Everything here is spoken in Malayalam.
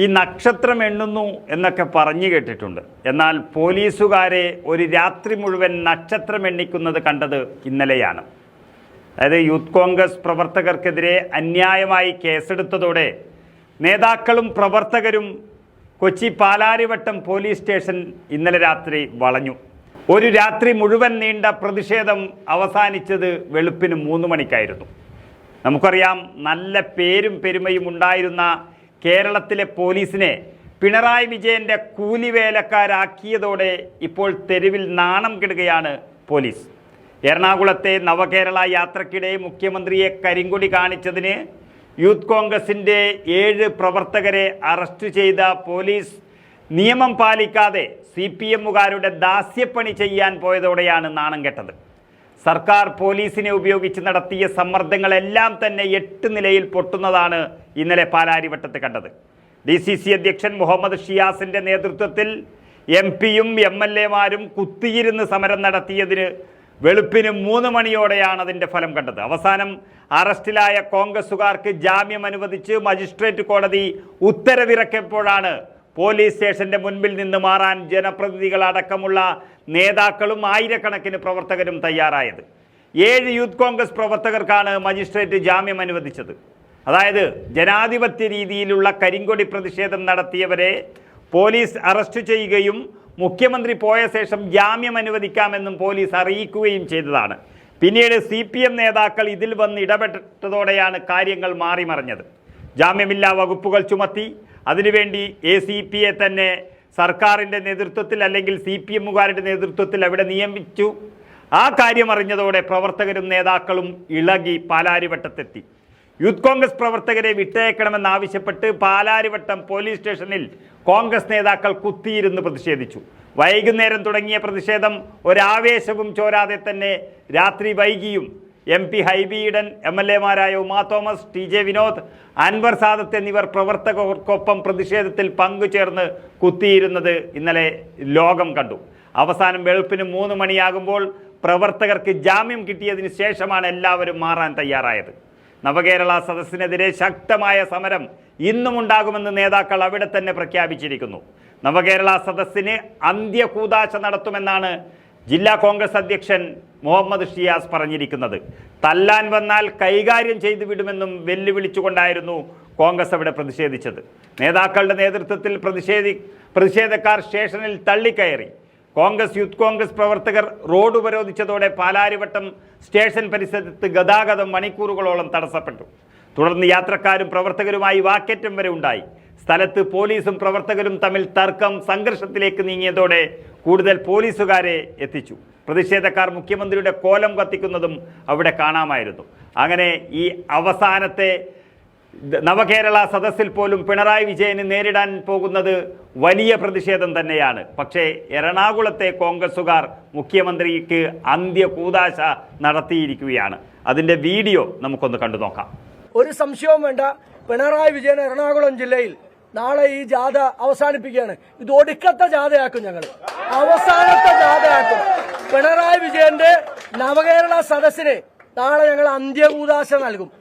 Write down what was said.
ഈ നക്ഷത്രം എണ്ണുന്നു എന്നൊക്കെ പറഞ്ഞു കേട്ടിട്ടുണ്ട്. എന്നാൽ പോലീസുകാരെ ഒരു രാത്രി മുഴുവൻ നക്ഷത്രം എണ്ണിക്കുന്നത് കണ്ടത് ഇന്നലെയാണ്. അതായത് യൂത്ത് കോൺഗ്രസ് പ്രവർത്തകർക്കെതിരെ അന്യായമായി കേസെടുത്തതോടെ നേതാക്കളും പ്രവർത്തകരും കൊച്ചി പാലാരിവട്ടം പോലീസ് സ്റ്റേഷൻ ഇന്നലെ രാത്രി വളഞ്ഞു. ഒരു രാത്രി മുഴുവൻ നീണ്ട പ്രതിഷേധം അവസാനിച്ചത് വെളുപ്പിന് മൂന്ന് മണിക്കായിരുന്നു. നമുക്കറിയാം നല്ല പേരും പെരുമയും ഉണ്ടായിരുന്ന കേരളത്തിലെ പോലീസിനെ പിണറായി വിജയന്റെ കൂലിവേലക്കാരാക്കിയതോടെ ഇപ്പോൾ തെരുവിൽ നാണം കെടുകയാണ് പോലീസ്. എറണാകുളത്തെ നവകേരള യാത്രക്കിടെ മുഖ്യമന്ത്രിയെ കരിങ്കൊടി കാണിച്ചതിന് യൂത്ത് കോൺഗ്രസിന്റെ ഏഴ് പ്രവർത്തകരെ അറസ്റ്റ് ചെയ്ത പോലീസ് നിയമം പാലിക്കാതെ സി പി എമ്മുകാരുടെ ദാസ്യപ്പണി ചെയ്യാൻ പോയതോടെയാണ് നാണം കെട്ടത്. സർക്കാർ പോലീസിനെ ഉപയോഗിച്ച് നടത്തിയ സമ്മർദ്ദങ്ങളെല്ലാം തന്നെ എട്ട് നിലയിൽ പൊട്ടുന്നതാണ് ഇന്നലെ പാലാരിവട്ടത്ത് കണ്ടത്. ഡി സി സി അധ്യക്ഷൻ മുഹമ്മദ് ഷിയാസിന്റെ നേതൃത്വത്തിൽ എം പിയും എം എൽ എമാരും കുത്തിയിരുന്ന് സമരം നടത്തിയതിന് വെളുപ്പിന് മൂന്ന് മണിയോടെയാണ് അതിന്റെ ഫലം കണ്ടത്. അവസാനം അറസ്റ്റിലായ കോൺഗ്രസുകാർക്ക് ജാമ്യം അനുവദിച്ച് മജിസ്ട്രേറ്റ് കോടതി ഉത്തരവിറക്കിയപ്പോഴാണ് പോലീസ് സ്റ്റേഷന്റെ മുൻപിൽ നിന്ന് മാറാൻ ജനപ്രതിനിധികൾ അടക്കമുള്ള നേതാക്കളും ആയിരക്കണക്കിന് പ്രവർത്തകരും തയ്യാറായത്. ഏഴ് യൂത്ത് കോൺഗ്രസ് പ്രവർത്തകർക്കാണ് മജിസ്ട്രേറ്റ് ജാമ്യം അനുവദിച്ചത്. അതായത് ജനാധിപത്യ രീതിയിലുള്ള കരിങ്കൊടി പ്രതിഷേധം നടത്തിയവരെ പോലീസ് അറസ്റ്റ് ചെയ്യുകയും മുഖ്യമന്ത്രി പോയ ശേഷം ജാമ്യം അനുവദിക്കാമെന്നും പോലീസ് അറിയിക്കുകയും ചെയ്തതാണ്. പിന്നീട് സി പി എം നേതാക്കൾ ഇതിൽ വന്ന് ഇടപെട്ടതോടെയാണ് കാര്യങ്ങൾ മാറിമറിഞ്ഞത്. ജാമ്യമില്ലാ വകുപ്പുകൾ ചുമത്തി അതിനുവേണ്ടി എ സി പിയെ തന്നെ സർക്കാരിന്റെ നേതൃത്വത്തിൽ അല്ലെങ്കിൽ സി പി എമ്മുകാരുടെ നേതൃത്വത്തിൽ അവിടെ നിയമിച്ചു. ആ കാര്യം അറിഞ്ഞതോടെ പ്രവർത്തകരും നേതാക്കളും ഇളകി പാലാരിവട്ടത്തെത്തി. യൂത്ത് കോൺഗ്രസ് പ്രവർത്തകരെ വിട്ടയക്കണമെന്നാവശ്യപ്പെട്ട് പാലാരിവട്ടം പോലീസ് സ്റ്റേഷനിൽ കോൺഗ്രസ് നേതാക്കൾ കുത്തിയിരുന്ന് പ്രതിഷേധിച്ചു. വൈകുന്നേരം തുടങ്ങിയ പ്രതിഷേധം ഒരാവേശവും ചോരാതെ തന്നെ രാത്രി വൈകിയും M P Hibi Eden M L എമാരായ Uma Thomas T J Vinod Anwar Sadath എന്നിവർ പ്രവർത്തകർക്കൊപ്പം പ്രതിഷേധത്തിൽ പങ്കുചേർന്ന് കുത്തിയിരുന്നത് ഇന്നലെ ലോകം കണ്ടു. അവസാനം വെളുപ്പിന് മൂന്ന് മണിയാകുമ്പോൾ പ്രവർത്തകർക്ക് ജാമ്യം കിട്ടിയതിന് ശേഷമാണ് എല്ലാവരും മാറാൻ തയ്യാറായത്. നവകേരള സദസ്സിനെതിരെ ശക്തമായ സമരം ഇന്നും ഉണ്ടാകുമെന്ന് നേതാക്കൾ അവിടെ തന്നെ പ്രഖ്യാപിച്ചിരിക്കുന്നു. നവകേരള സദസ്സിന് അന്ത്യകൂതാശ നടത്തുമെന്നാണ് ജില്ലാ കോൺഗ്രസ് അധ്യക്ഷൻ മുഹമ്മദ് ഷിയാസ് പറഞ്ഞിരിക്കുന്നത് തല്ലാൻ വന്നാൽ കൈകാര്യം ചെയ്തു വിടുമെന്നും വെല്ലുവിളിച്ചുകൊണ്ടായിരുന്നു കോൺഗ്രസ് അവിടെ പ്രതിഷേധിച്ചത്. നേതാക്കളുടെ നേതൃത്വത്തിൽ പ്രതിഷേധി പ്രതിഷേധക്കാർ സ്റ്റേഷനിൽ തള്ളിക്കയറി. കോൺഗ്രസ് യൂത്ത് കോൺഗ്രസ് പ്രവർത്തകർ റോഡ് ഉപരോധിച്ചതോടെ പാലാരിവട്ടം സ്റ്റേഷൻ പരിസരത്ത് ഗതാഗതം മണിക്കൂറുകളോളം തടസ്സപ്പെട്ടു. തുടർന്ന് യാത്രക്കാരും പ്രവർത്തകരുമായി വാക്കേറ്റം വരെ ഉണ്ടായി. സ്ഥലത്ത് പോലീസും പ്രവർത്തകരും തമ്മിൽ തർക്കം സംഘർഷത്തിലേക്ക് നീങ്ങിയതോടെ കൂടുതൽ പോലീസുകാരെ എത്തിച്ചു. പ്രതിഷേധക്കാർ മുഖ്യമന്ത്രിയുടെ കോലം കത്തിക്കുന്നതും അവിടെ കാണാമായിരുന്നു. അങ്ങനെ ഈ അവസാനത്തെ നവകേരള സദസ്സിൽ പോലും പിണറായി വിജയന് നേരിടാൻ പോകുന്നത് വലിയ പ്രതിഷേധം തന്നെയാണ്. പക്ഷേ എറണാകുളത്തെ കോൺഗ്രസുകാർ മുഖ്യമന്ത്രിക്ക് അന്ത്യ കൂതാശ നടത്തിയിരിക്കുകയാണ്. അതിന്റെ വീഡിയോ നമുക്കൊന്ന് കണ്ടു നോക്കാം. ഒരു സംശയവും വേണ്ട. പിണറായി വിജയൻ എറണാകുളം ജില്ലയിൽ നാളെ ഈ ജാഥ അവസാനിപ്പിക്കുകയാണ്. ഇത് ഒടുക്കത്തെ ജാഥയാക്കും ഞങ്ങൾ അവസാനത്തെ ജാഥയാക്കും. പിണറായി വിജയന്റെ നവകേരള സദസ്സിന് നാളെ ഞങ്ങൾ അന്ത്യകൂതാശ നൽകും.